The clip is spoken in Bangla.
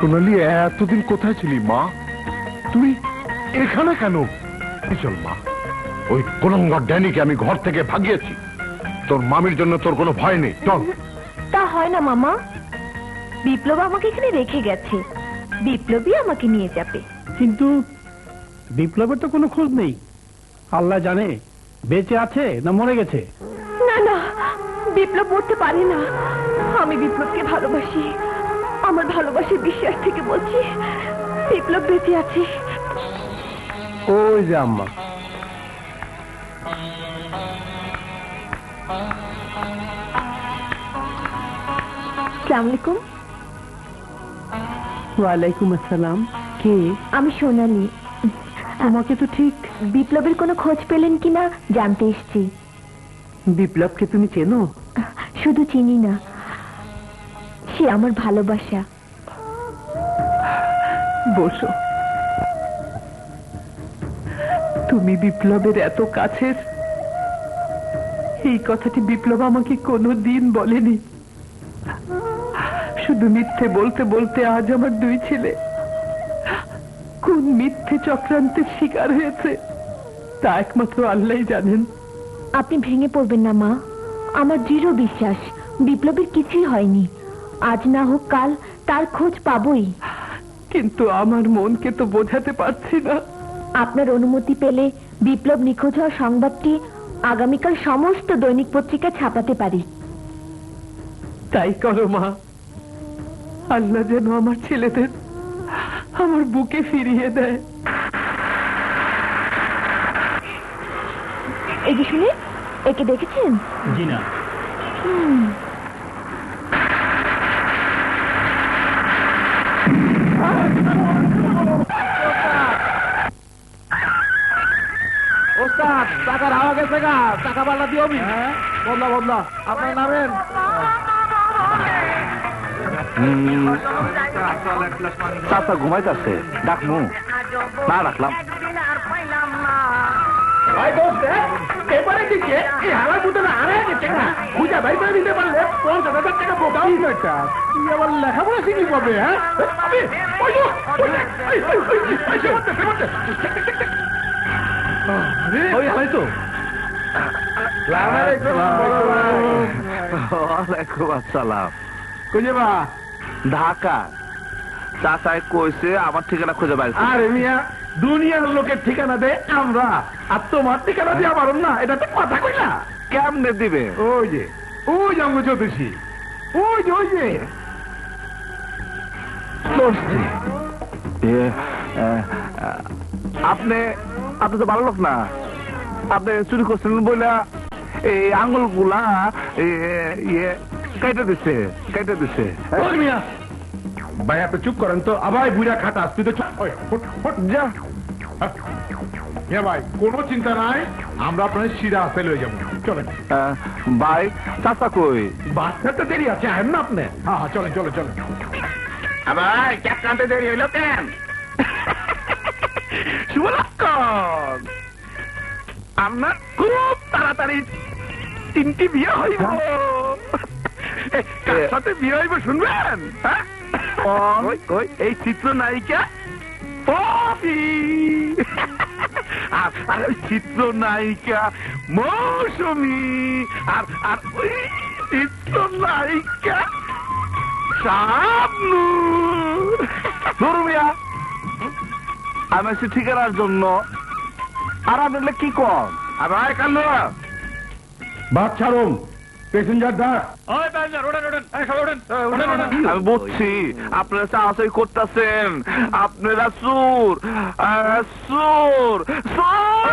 সোনালি এতদিন কোথায় ছিলি মা? তুই এখানে কেন? চল মা। ওই কোলঙ্গর ড্যানিকে আমি ঘর থেকে ভাগিয়েছি। তোর মামির জন্য তোর কোনো ভয় নেই। চল। তা হয় না মামা। বিপ্লব আমাকে এখানে রেখে গেছে। বিপ্লবী আমাকে নিয়ে যাবে। কিন্তু বিপ্লবের তো কোনো খোঁজ নেই। আল্লাহ জানে বেঁচে আছে না মরে গেছে। না না বিপ্লব মরতে পারে না। আমি বিপ্লবকে ভালোবাসি। আমার ভালোবাসার বিশ্বাস থেকে বলছি বিপ্লব বেঁচে আছে। ওই যে আম্মা। ওয়ালাইকুম আসসালাম। কে? আমি সোনালি। আমাকে তো ঠিক বিপ্লবের কোনো খোঁজ পেলেন কিনা জানতে এসেছি। বিপ্লবকে তুমি চেনো? শুধু চিনি না। সে আমার ভালোবাসা। বসো। তুমি বিপ্লবের এত কাছের। এই কথাটি বিপ্লব আমাকে কোনো দিন বলেনি। শুধু মিথ্যে বলতে বলতে আজ আমার দুই ছেলে। কোন মিথ্যে চক্রান্তের শিকার হয়েছে তা একমাত্র আল্লাহই জানেন। আপনি ভেঙে পড়বেন না মা। আমার দৃঢ় বিশ্বাস বিপ্লবের কিছুই হয়নি। আজ না হোক কাল তার খোঁজ পাবই। কিন্তু আমার মনকে তো বোঝাতে পারছি না। আপনার অনুমতি পেলে বিপ্লব নিখোঁজ হওয়ার সংবাদটি আগামীকাল সমস্ত দৈনিক পত্রিকা ছাপাতে পারি। তাই করো মা। আল্লাহ যেন আমার ছেলেদের আমার বুকে ফিরিয়ে দেয়। এই যে শুনে একে দেখেছেন? জি না। ওস্তাদ টাকার হাওয়া গেছে গা টাকা পাল্লা দিও মি বদলা বদলা আপনার নামেন চাচা ঘুমাইতেছে ডাকমু না রাখলাম টাকা লেখাপড়া শিখি পাবে হ্যাঁ আমি ওই ওয়ালাইকুম আসসালাম। বা ঢাকা। চাচাই কইছে আমার ঠিকানা খুঁজে পাইছে আরে মিয়া দুনিয়ার লোকের ঠিকানা দে আমরা আর তোমার ঠিকানা দিয়ে আমার না এটা তো কথা কই না। কেমনে দিবে? ওই যে ওই যে অঙ্গ চৌধুরী ওই যে ওই যে। এ, আপনি আপনি তো ভালো লোক না। আপনি চুরি করছেন বলে এই আঙ্গুলগুলা ইয়ে কেটে দিচ্ছে কেটে দিচ্ছে ভাই আপনি চুপ করেন তো আবার বুড়া খাটাস তুই তো চুপ ওই, ফট, ফট, যা। হ্যাঁ। ভাই কোনো চিন্তা নাই আমরা আপনার শিরা আসতে লয়ে যাব। চলেন। আহ, ভাই চাচা কই? বাচ্চা তো দেরি আছে আহেন না আপনি। হ্যাঁ হ্যাঁ চলেন চলেন চলেন। ভাই ক্যাপ কানতে দেরি হইল কেন? শুভ লক্ষণ আপনার খুব তাড়াতাড়ি তিনটি বিয়ে হইব। এ, কার সাথে বিয়ে হইব শুনবেন? হ্যাঁ? এই চিত্র নায়িকা পপি। আর আর ওই চিত্র নায়িকা মৌসুমী। আর আর ওই চিত্র নায়িকা শাবনূর। ধর্মিয়া আমি আছি ঠিকানার জন্য আর আপনার কি কম আর ভাই কাল্লু বাদ ছাড়ুন প্যাসেঞ্জার দা আমি বুঝছি আপনারা চাষাই করতেছেন আপনারা সুর আহ, সুর সুর